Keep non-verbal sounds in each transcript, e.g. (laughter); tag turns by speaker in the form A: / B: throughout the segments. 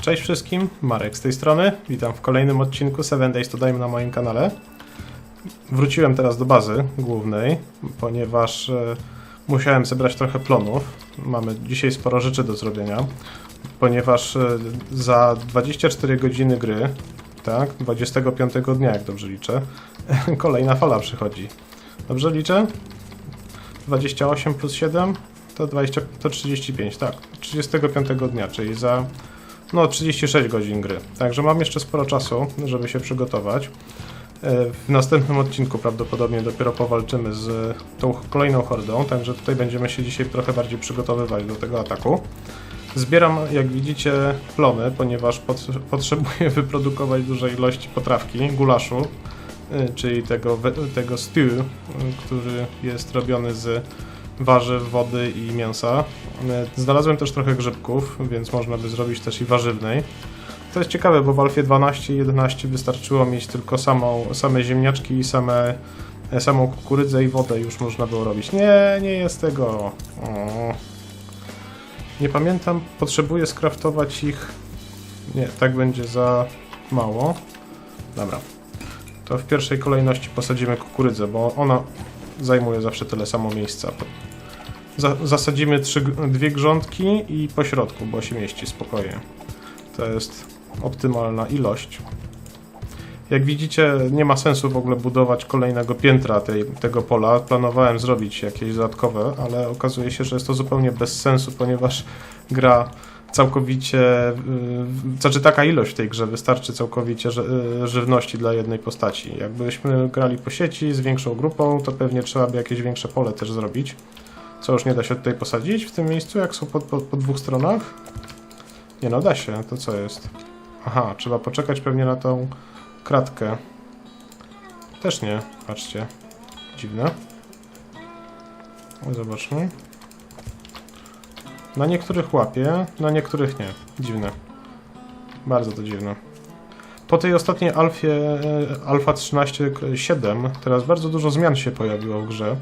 A: Cześć wszystkim, Marek z tej strony. Witam w kolejnym odcinku 7 Days to Dime na moim kanale. Wróciłem teraz do bazy głównej, ponieważ e, musiałem zebrać trochę plonów. Mamy dzisiaj sporo rzeczy do zrobienia, ponieważ e, za 24 godziny gry, tak, 25 dnia, jak dobrze liczę, (laughs) kolejna fala przychodzi. Dobrze liczę? 28 plus 7 to, 20, to 35, tak. 35 dnia, czyli za no 36 godzin gry. Także mam jeszcze sporo czasu, żeby się przygotować. E, W następnym odcinku prawdopodobnie dopiero powalczymy z tą kolejną hordą, także tutaj będziemy się dzisiaj trochę bardziej przygotowywać do tego ataku. Zbieram, jak widzicie, plony, ponieważ pot (laughs) potrzebuję wyprodukować duże ilości potrawki, gulaszu, y, czyli tego, tego stew, y, który jest robiony z warzyw, wody i mięsa. Y, Znalazłem też trochę grzybków, więc można by zrobić też i warzywnej. To jest ciekawe, bo w Alfie 12 i 11 wystarczyło mieć tylko samą, same ziemniaczki i same, e, samą kukurydzę i wodę już można było robić. Nie, nie jest tego. O. Nie pamiętam, potrzebuję skraftować ich. Nie, tak będzie za mało. Dobra. To w pierwszej kolejności posadzimy kukurydzę, bo ona zajmuje zawsze tyle samo miejsca. Za, zasadzimy trzy, dwie grządki i po środku, bo się mieści spokojnie. To jest optymalna ilość. Jak widzicie, nie ma sensu w ogóle budować kolejnego piętra tej, tego pola. Planowałem zrobić jakieś dodatkowe, ale okazuje się, że jest to zupełnie bez sensu, ponieważ gra całkowicie, yy, znaczy taka ilość w tej grze wystarczy całkowicie yy, żywności dla jednej postaci. Jakbyśmy grali po sieci z większą grupą, to pewnie trzeba by jakieś większe pole też zrobić. Co już nie da się tutaj posadzić w tym miejscu, jak są po, po, po dwóch stronach? Nie no, da się. To co jest? Aha, trzeba poczekać pewnie na tą kratkę. Też nie, patrzcie. Dziwne. Zobaczmy. Na niektórych łapie, na niektórych nie. Dziwne. Bardzo to dziwne. Po tej ostatniej alfie, e, alfa 13.7 teraz bardzo dużo zmian się pojawiło w grze.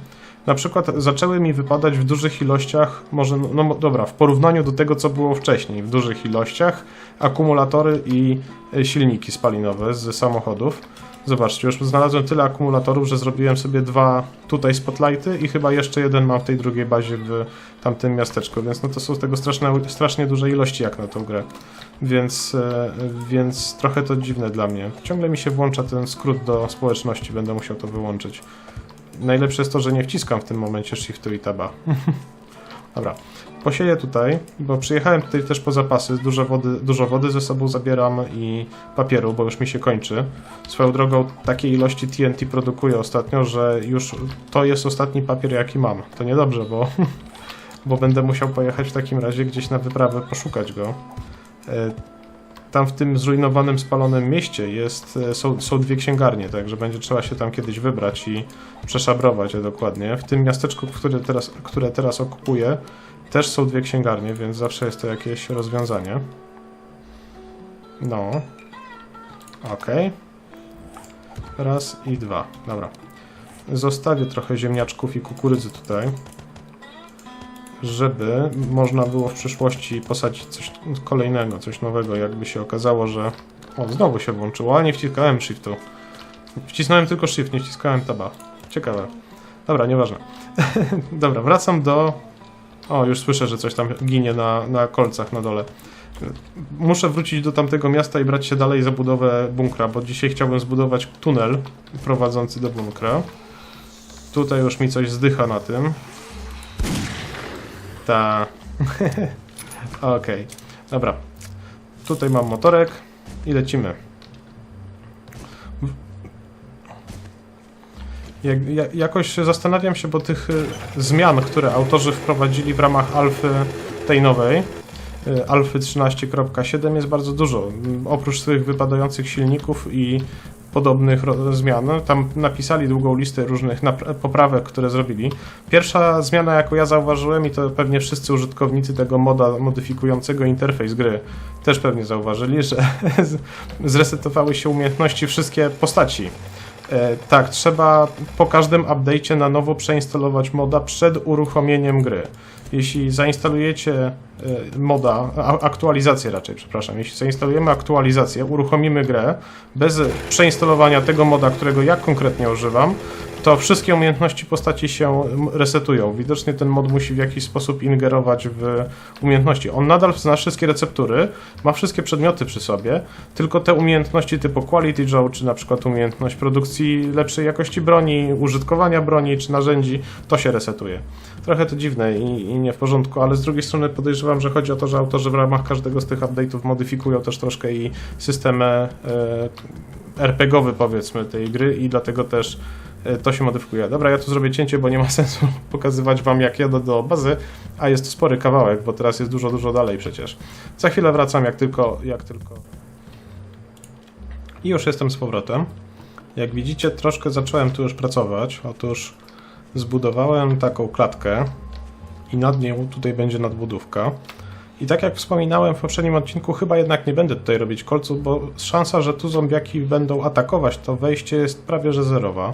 A: Na przykład zaczęły mi wypadać w dużych ilościach, może, no mo- dobra, w porównaniu do tego, co było wcześniej, w dużych ilościach, akumulatory i e, silniki spalinowe z samochodów. Zobaczcie, już znalazłem tyle akumulatorów, że zrobiłem sobie dwa tutaj spotlighty i chyba jeszcze jeden mam w tej drugiej bazie w tamtym miasteczku, więc no to są tego straszne, strasznie duże ilości jak na tą grę. Więc, e, więc trochę to dziwne dla mnie. Ciągle mi się włącza ten skrót do społeczności, będę musiał to wyłączyć. Najlepsze jest to, że nie wciskam w tym momencie shiftu i taba. (laughs) Dobra, posieję tutaj, bo przyjechałem tutaj też po zapasy, dużo wody, dużo wody ze sobą zabieram i papieru, bo już mi się kończy. Swoją drogą takiej ilości TNT produkuję ostatnio, że już to jest ostatni papier jaki mam. To niedobrze, bo, (laughs) bo będę musiał pojechać w takim razie gdzieś na wyprawę, poszukać go. Tam w tym zrujnowanym, spalonym mieście jest, e, są, są dwie księgarnie, także będzie trzeba się tam kiedyś wybrać i przeszabrować je dokładnie. W tym miasteczku, które teraz, które teraz okupuję, też są dwie księgarnie, więc zawsze jest to jakieś rozwiązanie. No. Okej. Raz i dwa. Dobra. Zostawię trochę ziemniaczków i kukurydzy tutaj, żeby można było w przyszłości posadzić coś kolejnego, coś nowego, jakby się okazało, że... O, znowu się włączyło, a nie wciskałem shiftu. Wcisnąłem tylko shift, nie wciskałem taba. Ciekawe. Dobra, nieważne. (laughs) Dobra, wracam do... O, już słyszę, że coś tam ginie na, na kolcach na dole. Muszę wrócić do tamtego miasta i brać się dalej za budowę bunkra, bo dzisiaj chciałbym zbudować tunel prowadzący do bunkra. Tutaj już mi coś zdycha na tym. Ta. Okej. Dobra. Tutaj mam motorek i lecimy. Jak, ja, jakoś zastanawiam się, bo tych y, zmian, które autorzy wprowadzili w ramach alfy tej nowej, y, alfy 13.7 jest bardzo dużo. Mm, Oprócz tych wypadających silników i podobnych zmian, tam napisali długą listę różnych poprawek, które zrobili. Pierwsza zmiana, jaką ja zauważyłem, i to pewnie wszyscy użytkownicy tego moda modyfikującego interfejs gry też pewnie zauważyli, że (laughs) zresetowały się umiejętności wszystkie postaci. E, tak, trzeba po każdym update'cie na nowo przeinstalować moda przed uruchomieniem gry. Jeśli zainstalujecie e, moda, aktualizację raczej, przepraszam, jeśli zainstalujemy aktualizację, uruchomimy grę bez przeinstalowania tego moda, którego ja konkretnie używam, to wszystkie umiejętności postaci się resetują. Widocznie ten mod musi w jakiś sposób ingerować w umiejętności. On nadal zna wszystkie receptury, ma wszystkie przedmioty przy sobie, tylko te umiejętności typu Quality Joe, czy na przykład umiejętność produkcji lepszej jakości broni, użytkowania broni, czy narzędzi, to się resetuje. Trochę to dziwne i, i nie w porządku, ale z drugiej strony podejrzewam, że chodzi o to, że autorzy w ramach każdego z tych update'ów modyfikują też troszkę i system e, RPGowy powiedzmy tej gry i dlatego też to się modyfikuje. Dobra, ja tu zrobię cięcie, bo nie ma (laughs) sensu pokazywać wam jak jadę do bazy, a jest to spory kawałek, bo teraz jest dużo, dużo dalej przecież. Za chwilę wracam jak tylko, jak tylko. I już jestem z powrotem. Jak widzicie, troszkę zacząłem tu już pracować. Otóż zbudowałem taką klatkę i nad nią tutaj będzie nadbudówka. I tak jak wspominałem w poprzednim odcinku, chyba jednak nie będę tutaj robić kolców, bo szansa, że tu zombiaki będą atakować, to wejście jest prawie że zerowa.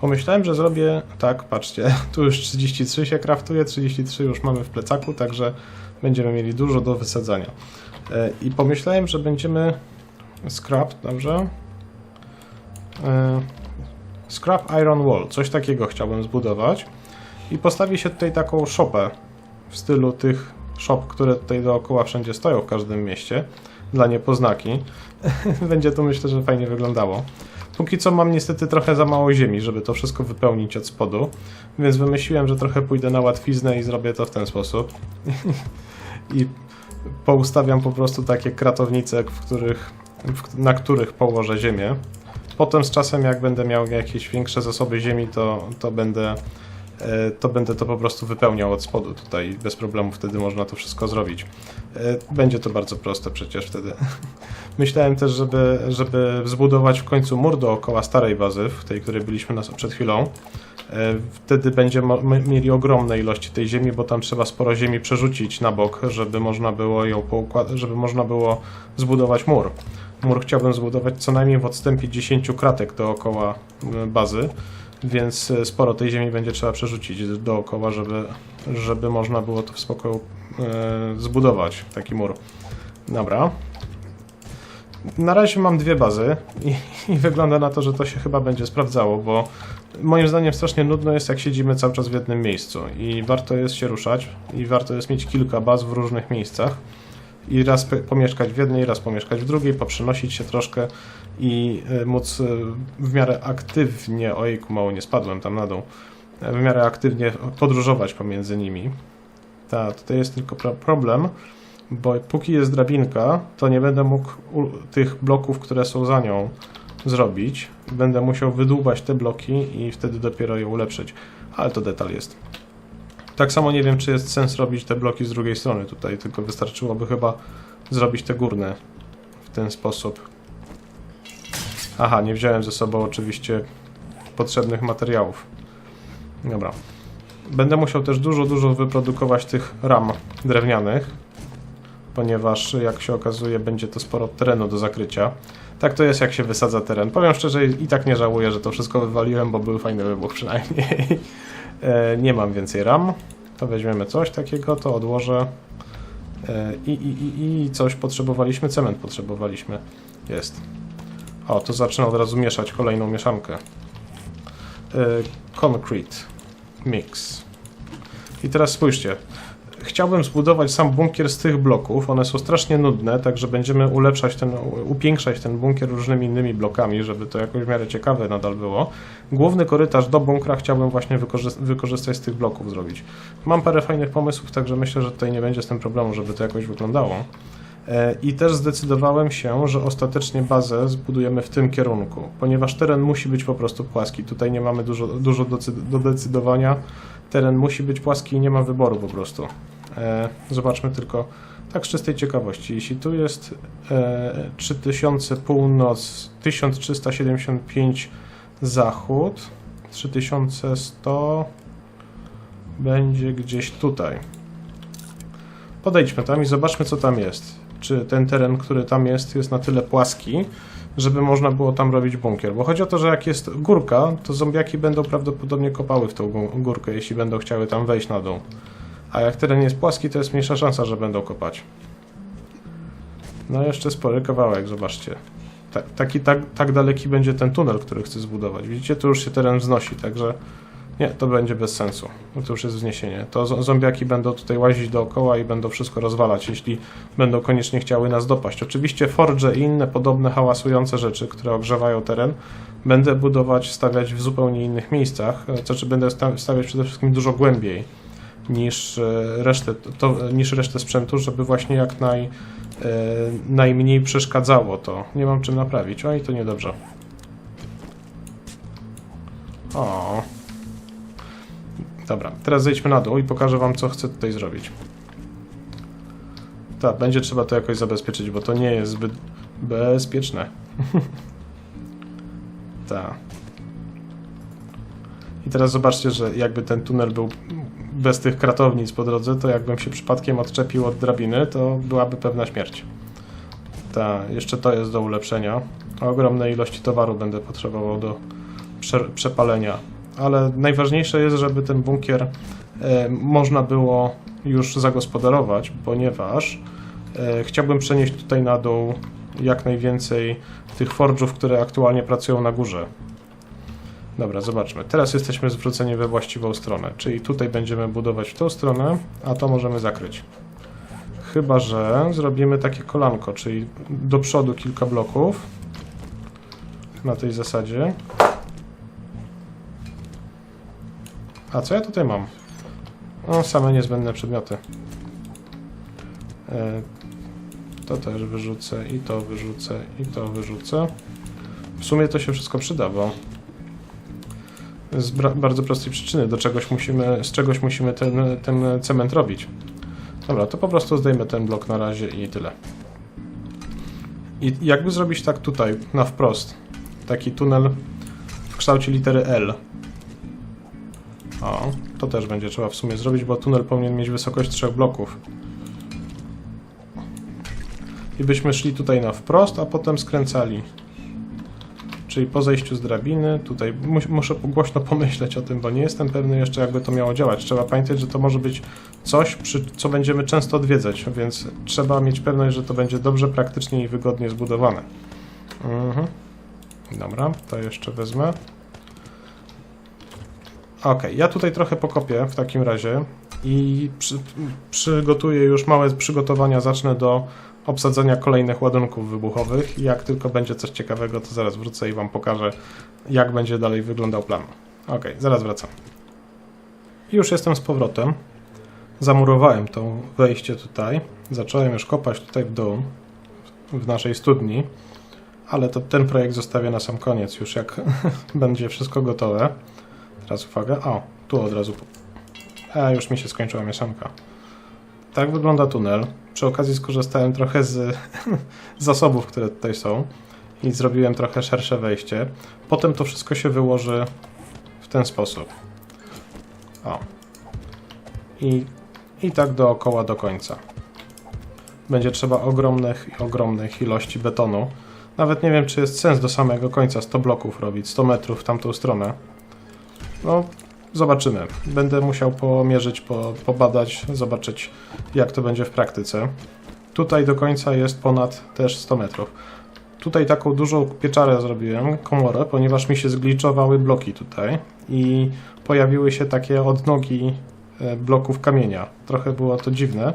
A: Pomyślałem, że zrobię tak, patrzcie, (laughs) tu już 33 się kraftuje, 33 już mamy w plecaku, także będziemy mieli dużo do wysadzania. E, I pomyślałem, że będziemy scrap, dobrze? E, Scrap Iron Wall, coś takiego chciałbym zbudować. I postawi się tutaj taką szopę w stylu tych szop, które tutaj dookoła wszędzie stoją w każdym mieście, dla niepoznaki. (laughs) Będzie to myślę, że fajnie wyglądało. Póki co mam niestety trochę za mało ziemi, żeby to wszystko wypełnić od spodu, więc wymyśliłem, że trochę pójdę na łatwiznę i zrobię to w ten sposób. (laughs) I poustawiam po prostu takie kratownice, w których, w, na których położę ziemię. Potem z czasem, jak będę miał jakieś większe zasoby ziemi, to, to będę to będę to po prostu wypełniał od spodu tutaj bez problemu, wtedy można to wszystko zrobić. E, Będzie to bardzo proste przecież wtedy. (laughs) Myślałem też, żeby, żeby zbudować w końcu mur dookoła starej bazy, w tej, której byliśmy nas przed chwilą. E, Wtedy będziemy mieli ogromne ilości tej ziemi, bo tam trzeba sporo ziemi przerzucić na bok, żeby można było ją żeby można było zbudować mur. Mur chciałbym zbudować co najmniej w odstępie 10 kratek dookoła e, bazy, więc e, sporo tej ziemi będzie trzeba przerzucić dookoła, żeby, żeby można było to w spokoju e, zbudować, taki mur. Dobra. Na razie mam dwie bazy i, i wygląda na to, że to się chyba będzie sprawdzało, bo moim zdaniem strasznie nudno jest, jak siedzimy cały czas w jednym miejscu i warto jest się ruszać i warto jest mieć kilka baz w różnych miejscach i raz pomieszkać w jednej, raz pomieszkać w drugiej, poprzenosić się troszkę i y, móc y, w miarę aktywnie, ojku, mało nie spadłem tam na dół, y, w miarę aktywnie podróżować pomiędzy nimi. Tak, tutaj jest tylko pro- problem, bo póki jest drabinka, to nie będę mógł tych bloków, które są za nią zrobić. Będę musiał wydłubać te bloki i wtedy dopiero je ulepszyć. Ale to detal jest. Tak samo nie wiem, czy jest sens robić te bloki z drugiej strony tutaj, tylko wystarczyłoby chyba zrobić te górne w ten sposób. Aha, nie wziąłem ze sobą oczywiście potrzebnych materiałów. Dobra. Będę musiał też dużo, dużo wyprodukować tych ram drewnianych, ponieważ jak się okazuje, będzie to sporo terenu do zakrycia. Tak to jest, jak się wysadza teren. Powiem szczerze, i tak nie żałuję, że to wszystko wywaliłem, bo był fajny wybuch przynajmniej. (laughs) E, nie mam więcej ram. To weźmiemy coś takiego, to odłożę. E, I, i, i, I coś potrzebowaliśmy, cement potrzebowaliśmy. Jest. O, to zacznę od razu mieszać kolejną mieszankę. E, Concrete Mix. I teraz spójrzcie. Chciałbym zbudować sam bunkier z tych bloków. One są strasznie nudne, także będziemy ulepszać ten, upiększać ten bunkier różnymi innymi blokami, żeby to jakoś w miarę ciekawe nadal było. Główny korytarz do bunkra chciałbym właśnie wykorzyst- wykorzystać z tych bloków zrobić. Mam parę fajnych pomysłów, także myślę, że tutaj nie będzie z tym problemu, żeby to jakoś wyglądało. E, I też zdecydowałem się, że ostatecznie bazę zbudujemy w tym kierunku, ponieważ teren musi być po prostu płaski. Tutaj nie mamy dużo, dużo do decydowania. Teren musi być płaski i nie ma wyboru po prostu. E, zobaczmy tylko tak z czystej ciekawości. Jeśli tu jest e, 3000 północ, 1375 zachód, 3100 będzie gdzieś tutaj. Podejdźmy tam i zobaczmy, co tam jest. Czy ten teren, który tam jest, jest na tyle płaski, żeby można było tam robić bunkier. Bo chodzi o to, że jak jest górka, to zombiaki będą prawdopodobnie kopały w tą gó- górkę, jeśli będą chciały tam wejść na dół. A jak teren jest płaski, to jest mniejsza szansa, że będą kopać. No jeszcze spory kawałek, zobaczcie. Ta, taki tak, tak daleki będzie ten tunel, który chcę zbudować. Widzicie, tu już się teren wznosi, także nie, to będzie bez sensu. No to już jest wzniesienie. To zo- zombiaki będą tutaj łazić dookoła i będą wszystko rozwalać, jeśli będą koniecznie chciały nas dopaść. Oczywiście forge i inne podobne hałasujące rzeczy, które ogrzewają teren, będę budować, stawiać w zupełnie innych miejscach, e, znaczy będę sta- stawiać przede wszystkim dużo głębiej niż e, resztę, to, niż resztę sprzętu, żeby właśnie jak naj, e, najmniej przeszkadzało to. Nie mam czym naprawić. Oj, to niedobrze. O. Dobra, teraz zejdźmy na dół i pokażę wam, co chcę tutaj zrobić. Tak, będzie trzeba to jakoś zabezpieczyć, bo to nie jest zbyt bezpieczne. (laughs) Tak. I teraz zobaczcie, że jakby ten tunel był bez tych kratownic po drodze, to jakbym się przypadkiem odczepił od drabiny, to byłaby pewna śmierć. Tak, jeszcze to jest do ulepszenia. Ogromne ilości towaru będę potrzebował do prze przepalenia. Ale najważniejsze jest, żeby ten bunkier e, można było już zagospodarować, ponieważ e, chciałbym przenieść tutaj na dół jak najwięcej tych forge'ów, które aktualnie pracują na górze. Dobra, zobaczmy. Teraz jesteśmy zwróceni we właściwą stronę, czyli tutaj będziemy budować w tą stronę, a to możemy zakryć. Chyba, że zrobimy takie kolanko, czyli do przodu kilka bloków na tej zasadzie. A co ja tutaj mam? O, same niezbędne przedmioty. E, to też wyrzucę, i to wyrzucę, i to wyrzucę. W sumie to się wszystko przyda, bo z bardzo prostej przyczyny, do czegoś musimy, z czegoś musimy ten, ten cement robić. Dobra, to po prostu zdejmę ten blok na razie i tyle. I jakby zrobić tak tutaj, na wprost, taki tunel w kształcie litery L. O, to też będzie trzeba w sumie zrobić, bo tunel powinien mieć wysokość trzech bloków. I byśmy szli tutaj na wprost, a potem skręcali. Czyli po zejściu z drabiny, tutaj mus, muszę głośno pomyśleć o tym, bo nie jestem pewny jeszcze, jakby to miało działać. Trzeba pamiętać, że to może być coś, przy, co będziemy często odwiedzać, więc trzeba mieć pewność, że to będzie dobrze, praktycznie i wygodnie zbudowane. Mhm. Dobra, to jeszcze wezmę. Ok, ja tutaj trochę pokopię w takim razie i przy, przygotuję już małe przygotowania, zacznę do obsadzenia kolejnych ładunków wybuchowych. Jak tylko będzie coś ciekawego, to zaraz wrócę i Wam pokażę, jak będzie dalej wyglądał plan. Ok, zaraz wracam. Już jestem z powrotem. Zamurowałem to wejście tutaj. Zacząłem już kopać tutaj w dół, w naszej studni, ale to ten projekt zostawię na sam koniec, już jak (laughs) będzie wszystko gotowe. Teraz uwaga, o, tu od razu. A, już mi się skończyła mieszanka. Tak wygląda tunel. Przy okazji skorzystałem trochę (laughs) z zasobów, które tutaj są i zrobiłem trochę szersze wejście. Potem to wszystko się wyłoży w ten sposób. O. I, i tak dookoła do końca. Będzie trzeba ogromnych i ogromnych ilości betonu. Nawet nie wiem, czy jest sens do samego końca 100 bloków robić, 100 metrów w tamtą stronę. No, zobaczymy. Będę musiał pomierzyć, po, pobadać, zobaczyć jak to będzie w praktyce. Tutaj do końca jest ponad też 100 metrów. Tutaj taką dużą pieczarę zrobiłem, komorę, ponieważ mi się zgliczowały bloki tutaj i pojawiły się takie odnogi e, bloków kamienia. Trochę było to dziwne.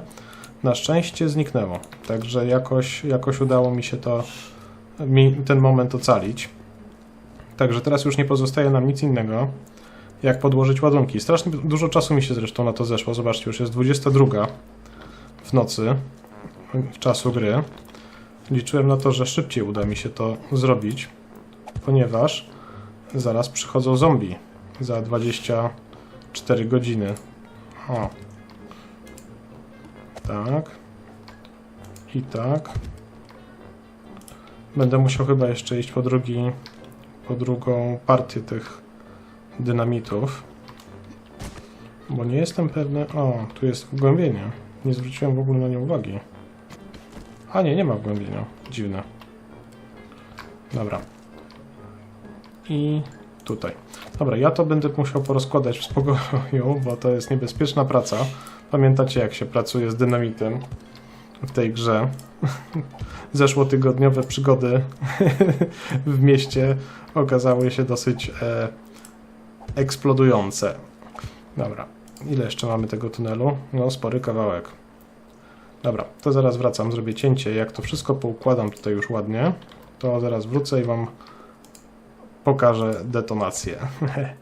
A: Na szczęście zniknęło, także jakoś, jakoś udało mi się to, mi ten moment ocalić. Także teraz już nie pozostaje nam nic innego, jak podłożyć ładunki. Strasznie dużo czasu mi się zresztą na to zeszło. Zobaczcie, już jest 22 w nocy w czasu gry. Liczyłem na to, że szybciej uda mi się to zrobić, ponieważ zaraz przychodzą zombie za 24 godziny. O. Tak. I tak. Będę musiał chyba jeszcze iść po drugi, po drugą partię tych dynamitów. Bo nie jestem pewny. O, tu jest wgłębienie. Nie zwróciłem w ogóle na nie uwagi. A nie, nie ma wgłębienia. Dziwne. Dobra. I tutaj. Dobra, ja to będę musiał porozkładać w spokoju, (laughs) bo to jest niebezpieczna praca. Pamiętacie, jak się pracuje z dynamitem w tej grze? (laughs) Zeszłotygodniowe przygody (laughs) w mieście okazały się dosyć e, eksplodujące. Dobra, ile jeszcze mamy tego tunelu? No, spory kawałek. Dobra, to zaraz wracam, zrobię cięcie. Jak to wszystko poukładam tutaj już ładnie, to zaraz wrócę i Wam pokażę detonację. (laughs)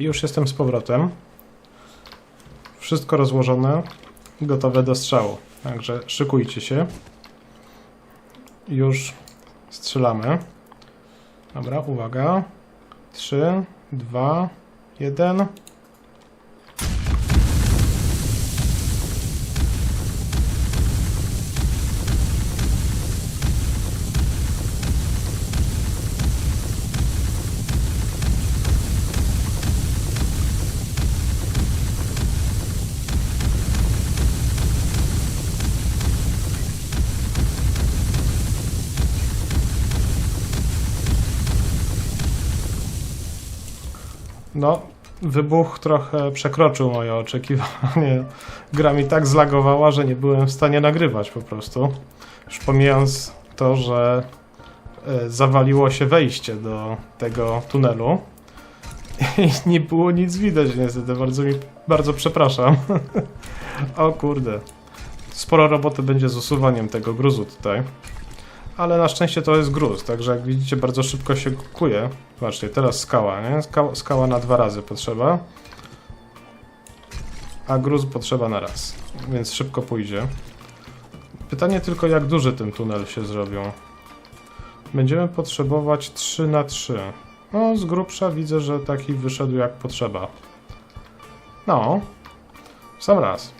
A: I już jestem z powrotem. Wszystko rozłożone, gotowe do strzału. Także szykujcie się. Już strzelamy. Dobra, uwaga. 3, 2, 1. No, wybuch trochę przekroczył moje oczekiwanie. Gra mi tak zlagowała, że nie byłem w stanie nagrywać po prostu. Już pomijając to, że e, zawaliło się wejście do tego tunelu i nie było nic widać niestety. Bardzo mi, bardzo przepraszam. (laughs) o kurde. Sporo roboty będzie z usuwaniem tego gruzu tutaj. Ale na szczęście to jest gruz, także jak widzicie bardzo szybko się kuje. Zobaczcie, teraz skała, nie? Skała, skała na dwa razy potrzeba. A gruz potrzeba na raz, więc szybko pójdzie. Pytanie tylko jak duży ten tunel się zrobią. Będziemy potrzebować 3 na 3. No, z grubsza widzę, że taki wyszedł jak potrzeba. No, w sam raz.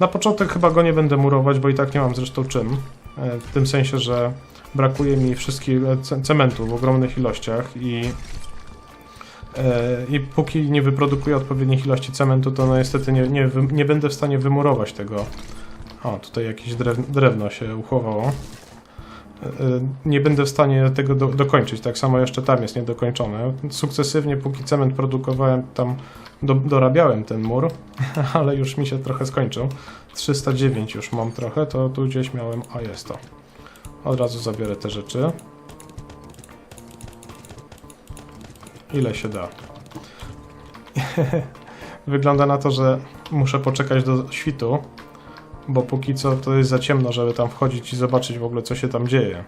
A: Na początek chyba go nie będę murować, bo i tak nie mam zresztą czym. E, W tym sensie, że brakuje mi wszystkiego ce- cementu w ogromnych ilościach i, e, i póki nie wyprodukuję odpowiednich ilości cementu, to no niestety nie, nie, nie będę w stanie wymurować tego. O, tutaj jakieś drew, drewno się uchowało. E, e, Nie będę w stanie tego do, dokończyć. Tak samo jeszcze tam jest niedokończone. Sukcesywnie, póki cement produkowałem, tam do, dorabiałem ten mur, (laughs) ale już mi się trochę skończył. 309 już mam trochę, to tu gdzieś miałem, a jest to. Od razu zabiorę te rzeczy. Ile się da. (laughs) Wygląda na to, że muszę poczekać do świtu, bo póki co to jest za ciemno, żeby tam wchodzić i zobaczyć w ogóle co się tam dzieje.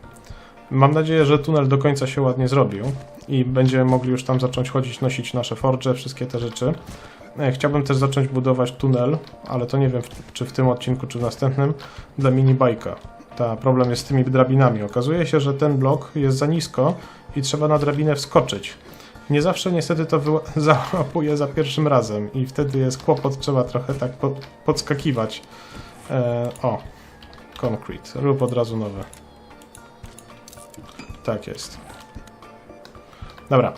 A: Mam nadzieję, że tunel do końca się ładnie zrobił i będziemy mogli już tam zacząć chodzić, nosić nasze forge, wszystkie te rzeczy. E, Chciałbym też zacząć budować tunel, ale to nie wiem, czy w tym odcinku, czy w następnym, dla minibajka. Ta problem jest z tymi drabinami. Okazuje się, że ten blok jest za nisko i trzeba na drabinę wskoczyć. Nie zawsze niestety to (laughs) załapuje za pierwszym razem i wtedy jest kłopot, trzeba trochę tak pod, podskakiwać. E, o, concrete. Rób od razu nowe. Tak jest. Dobra.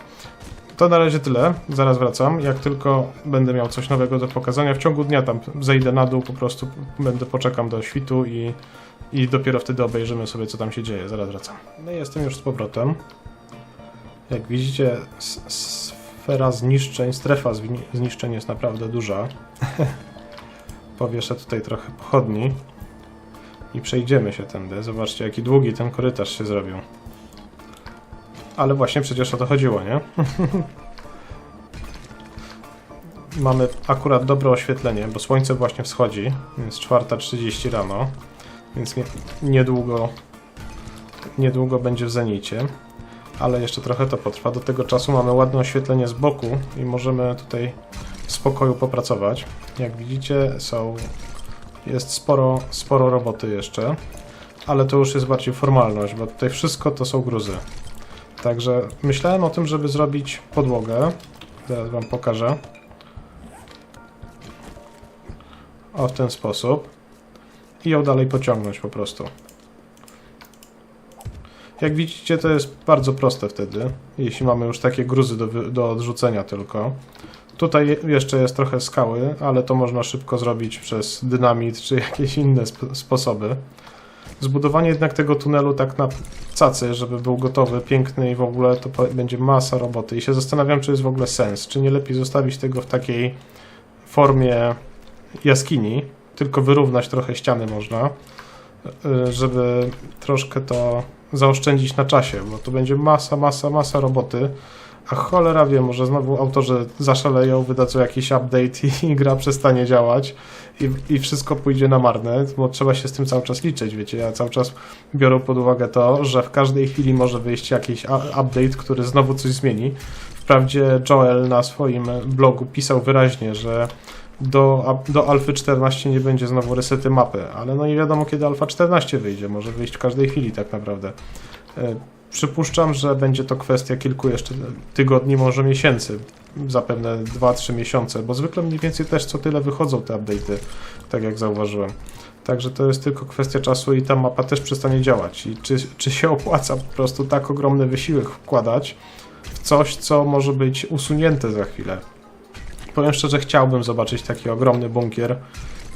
A: To na razie tyle. Zaraz wracam. Jak tylko będę miał coś nowego do pokazania, w ciągu dnia tam zejdę na dół, po prostu będę poczekam do świtu i, i dopiero wtedy obejrzymy sobie, co tam się dzieje. Zaraz wracam. No i jestem już z powrotem. Jak widzicie, sfera zniszczeń, strefa zniszczeń jest naprawdę duża. (laughs) Powieszę tutaj trochę pochodni i przejdziemy się tędy. Zobaczcie, jaki długi ten korytarz się zrobił. Ale właśnie przecież o to chodziło, nie? (laughs) Mamy akurat dobre oświetlenie, bo słońce właśnie wschodzi, więc 4.30 rano, więc nie, niedługo, niedługo będzie w zenicie, ale jeszcze trochę to potrwa. Do tego czasu mamy ładne oświetlenie z boku i możemy tutaj w spokoju popracować. Jak widzicie, są, jest sporo, sporo roboty jeszcze, ale to już jest bardziej formalność, bo tutaj wszystko to są gruzy. Także myślałem o tym, żeby zrobić podłogę. Zaraz Wam pokażę. O w ten sposób. I ją dalej pociągnąć po prostu. Jak widzicie, to jest bardzo proste wtedy, jeśli mamy już takie gruzy do, do odrzucenia tylko. Tutaj je- jeszcze jest trochę skały, ale to można szybko zrobić przez dynamit czy jakieś inne sp- sposoby. Zbudowanie jednak tego tunelu tak na cacy, żeby był gotowy, piękny i w ogóle to będzie masa roboty. I się zastanawiam, czy jest w ogóle sens. Czy nie lepiej zostawić tego w takiej formie jaskini, tylko wyrównać trochę ściany można, y, żeby troszkę to zaoszczędzić na czasie, bo to będzie masa, masa, masa roboty. A cholera wie, może znowu autorzy zaszaleją, wydadzą jakiś update i, i gra przestanie działać i, i wszystko pójdzie na marne, bo trzeba się z tym cały czas liczyć, wiecie, ja cały czas biorę pod uwagę to, że w każdej chwili może wyjść jakiś update, który znowu coś zmieni. Wprawdzie Joel na swoim blogu pisał wyraźnie, że do, do Alfy 14 nie będzie znowu resety mapy, ale no nie wiadomo kiedy Alfa 14 wyjdzie, może wyjść w każdej chwili tak naprawdę. Przypuszczam, że będzie to kwestia kilku jeszcze tygodni, może miesięcy, zapewne 2-3 miesiące, bo zwykle mniej więcej też co tyle wychodzą te update'y, tak jak zauważyłem. Także to jest tylko kwestia czasu i ta mapa też przestanie działać. I czy, czy się opłaca po prostu tak ogromny wysiłek wkładać w coś, co może być usunięte za chwilę? Powiem szczerze, chciałbym zobaczyć taki ogromny bunkier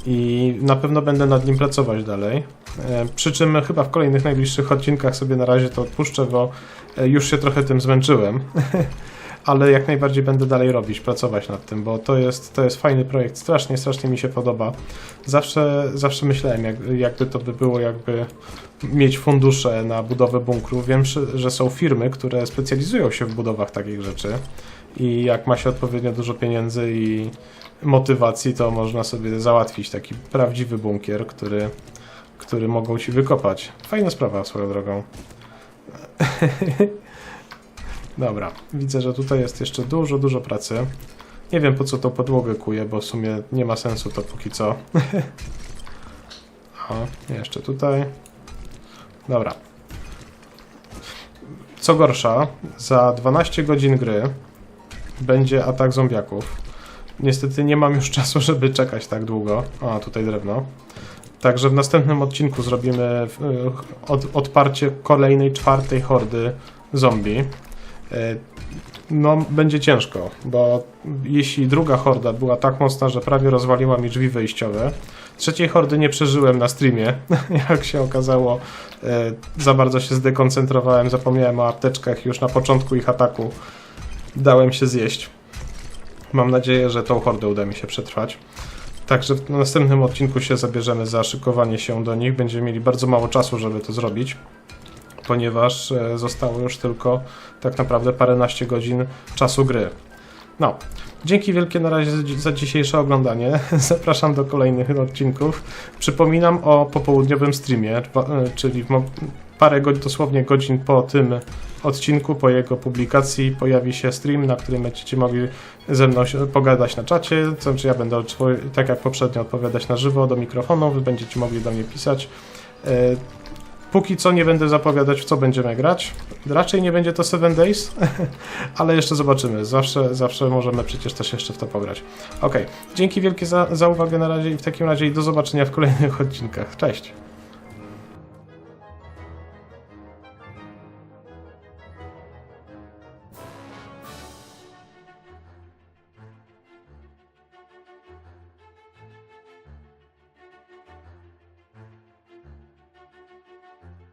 A: i na pewno będę nad nim pracować dalej. E, Przy czym chyba w kolejnych najbliższych odcinkach sobie na razie to odpuszczę, bo e, już się trochę tym zmęczyłem. (laughs) Ale jak najbardziej będę dalej robić, pracować nad tym, bo to jest, to jest fajny projekt, strasznie, strasznie mi się podoba. Zawsze, zawsze myślałem, jak, jakby to by było, jakby mieć fundusze na budowę bunkru. Wiem, że- że są firmy, które specjalizują się w budowach takich rzeczy i jak ma się odpowiednio dużo pieniędzy i motywacji, to można sobie załatwić taki prawdziwy bunkier, który, który mogą ci wykopać. Fajna sprawa swoją drogą. (laughs) Dobra, widzę, że tutaj jest jeszcze dużo, dużo pracy. Nie wiem po co tą podłogę kuję, bo w sumie nie ma sensu to póki co. (laughs) o, jeszcze tutaj. Dobra. Co gorsza, za 12 godzin gry będzie atak zombiaków. Niestety nie mam już (laughs) czasu, żeby czekać tak długo. A, tutaj drewno. Także w następnym odcinku zrobimy e, od, odparcie kolejnej, czwartej hordy zombie. E, No, będzie ciężko, bo jeśli druga horda była tak mocna, że prawie rozwaliła mi drzwi wejściowe, trzeciej hordy nie przeżyłem na streamie. (laughs) Jak się okazało, e, za bardzo się zdekoncentrowałem, zapomniałem o apteczkach już na początku ich ataku. Dałem się zjeść. Mam nadzieję, że tą hordę uda mi się przetrwać. Także w następnym odcinku się zabierzemy za szykowanie się do nich. Będziemy mieli bardzo mało czasu, żeby to zrobić, ponieważ e, zostało już tylko tak naprawdę paręnaście godzin czasu gry. No, dzięki wielkie na razie za dzi- za dzisiejsze oglądanie. (laughs) Zapraszam do kolejnych odcinków. Przypominam o popołudniowym streamie, e, czyli parę godzin, dosłownie godzin po tym odcinku, po jego publikacji pojawi się stream, na którym będziecie mogli ze mną pogadać na czacie, to znaczy ja będę tak jak poprzednio odpowiadać na żywo do mikrofonu, wy będziecie mogli do mnie pisać. E, Póki co nie będę zapowiadać, w co będziemy grać. Raczej nie będzie to 7 Days, (laughs) ale jeszcze zobaczymy. Zawsze, zawsze możemy przecież też jeszcze w to pograć. Ok, dzięki wielkie za, za uwagę na razie i w takim razie do zobaczenia w kolejnych (laughs) odcinkach. Cześć!